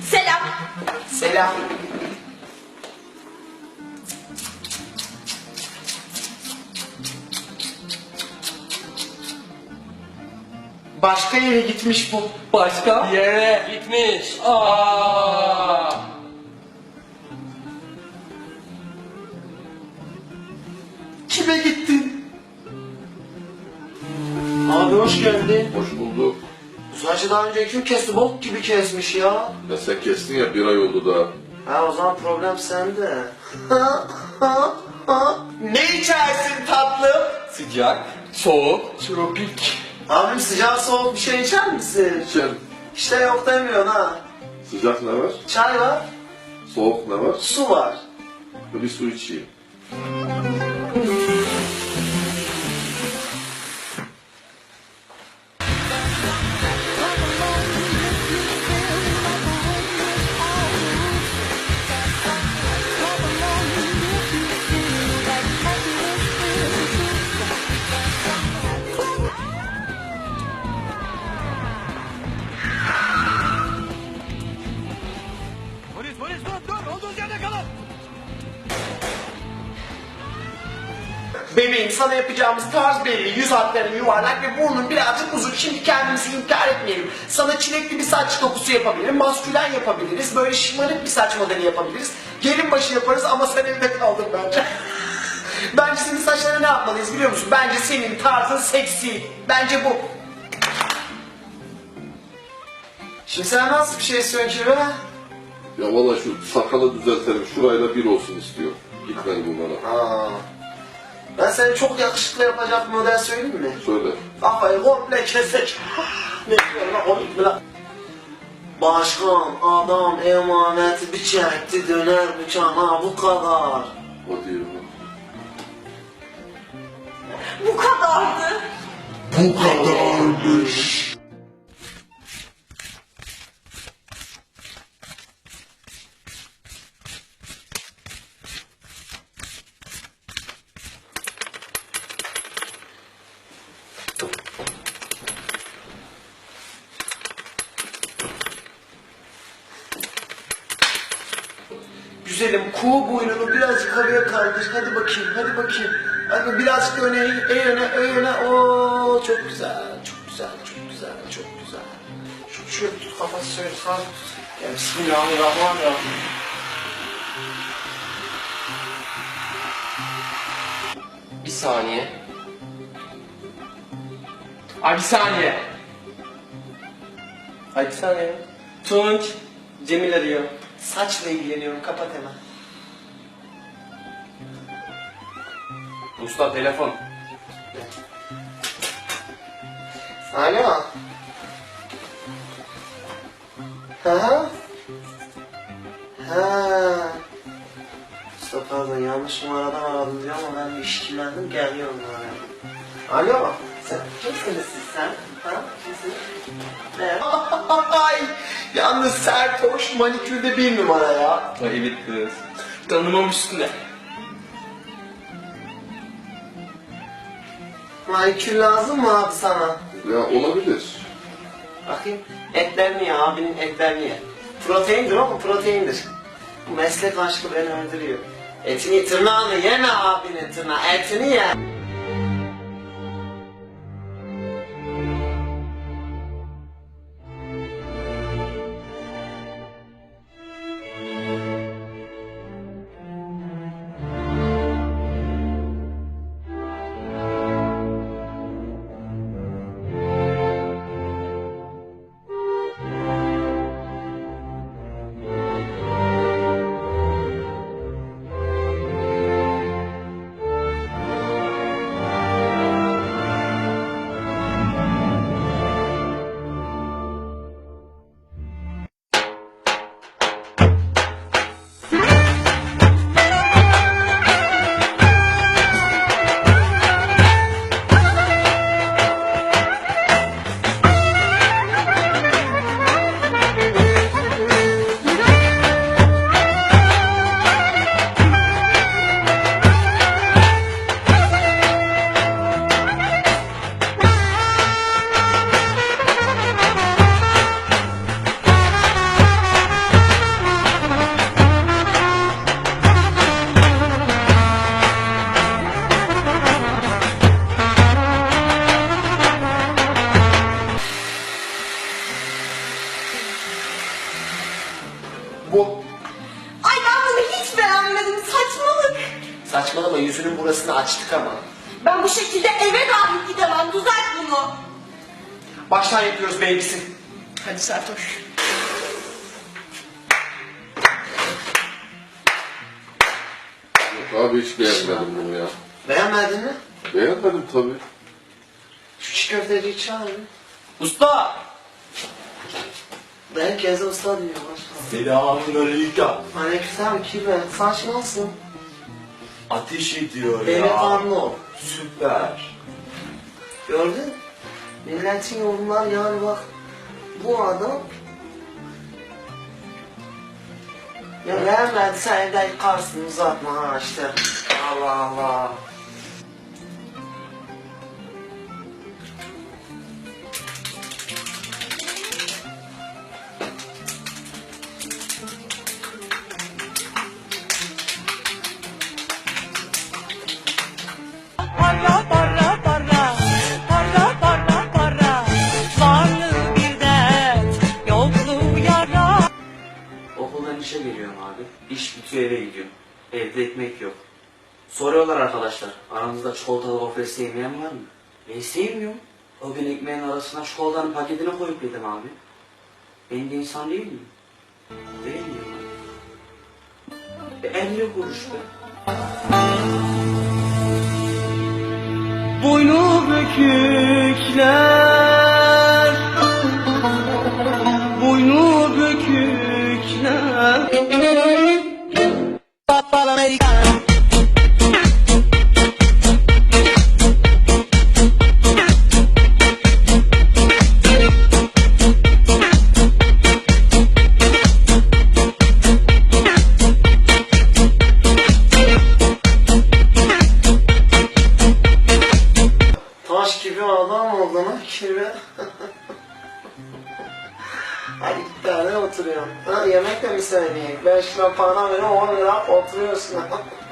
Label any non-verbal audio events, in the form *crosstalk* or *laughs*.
Selam. Selam. Başka yere gitmiş bu. Başka? Yere gitmiş. Aa! Kime gittin? Abi hoş geldin. Hoş bulduk. Bu saçı daha önce kim kesti? Bok gibi kesmiş ya. Ya sen kestin ya bir ay oldu da. Ha o zaman problem sende. *laughs* ne içersin tatlım? Sıcak, soğuk, Tropik. Abim sıcak soğuk bir şey içer misin? Sen İşte yok demiyorsun ha. sıcak ne var? Çay var, Soğuk ne var? su var. Bir su içeyim. Bebeğim sana yapacağımız tarz belli. Yüz hatların yuvarlak ve burnun birazcık uzun. Şimdi kendimizi inkar etmeyelim. Sana çilekli bir saç dokusu yapabilirim. Maskülen yapabiliriz. Böyle şımarık bir saç modeli yapabiliriz. Gelin başı yaparız ama sen evde kaldın bence. *laughs* Bence senin saçlarına ne yapmalıyız biliyor musun? Bence senin tarzın seksi. Bence bu. Şimdi sen nasıl bir şey Kirve? Ya valla şu sakalı düzeltelim. Şurayla bir olsun istiyor. Gitmedi bu bana. Aa. Ben seni çok yakışıklı yapacak model söyleyeyim mi? Söyle. Kafayı komple kesecek. ne diyorsun lan komik mi lan? Başkan adam emaneti bir çekti döner bıçağına bu kadar. O diyor. Bu kadardı. Bu kadarmış. Güzelim kuğu boynunu biraz yukarıya kaldır. Hadi bakayım, hadi bakayım. Hadi birazcık öne, öne, öne. Oo çok güzel, çok güzel, çok güzel, çok güzel. Şu şöyle tut kafası şöyle sağ. Ya Bismillahirrahmanirrahim. Bir saniye. Ay bir saniye. Ay bir saniye. Tunç, Cemil arıyor. Saçla ilgileniyorum, kapat hemen. Usta telefon. Alo. Ha? Ha. Usta pardon yanlış numaradan aradım diyor ama ben bir işkillendim geliyorum oraya. Alo. Sen kimsiniz siz sen? Ha? Kimsiniz? Ne? Ay, Yalnız sert hoş manikürde bir numara ya. Ay evet kız. Tanımamışsın ne? Manikür lazım mı abi sana? Ya olabilir. Bakayım etlerini ye abinin etlerini ye. Proteindir ama proteindir. Bu meslek aşkı beni öldürüyor. Etini tırnağını yeme abinin tırnağı etini ye. bu. Ay ben bunu hiç beğenmedim. Saçmalık. Saçmalama yüzünün burasını açtık ama. Ben bu şekilde eve dahi gidemem. Düzelt bunu. Baştan yapıyoruz baby'si. Hadi Sertoş. Yok abi hiç beğenmedim bunu ya. Beğenmedin mi? Beğenmedim tabii. Şu çiğ köfteci çağırın. Usta! Herkese usta diyor. Selamünaleyküm. Aleykümselam kibre. Saç nasıl? Ateş ediyor ya. anlı. Süper. Gördün? Milletin yorumlar yani bak. Bu adam ya beğenmediysen evde yıkarsın uzatma ha işte. Allah Allah. Evde ekmek yok. Soruyorlar arkadaşlar. Aranızda çikolatalı gofret sevmeyen var mı? Ben sevmiyorum. O gün ekmeğin arasına çikolatanın paketini koyup yedim abi. Ben de insan değil miyim? Değil miyim? E, 50 kuruş be. Boynu bükükler Boynu bükükler Gibi adam oldun ha kirve. *laughs* Hadi git tane oturuyorum. Ha yemek de mi söyleyeyim? Ben şuna para veriyorum 10 lira oturuyorsun. *laughs*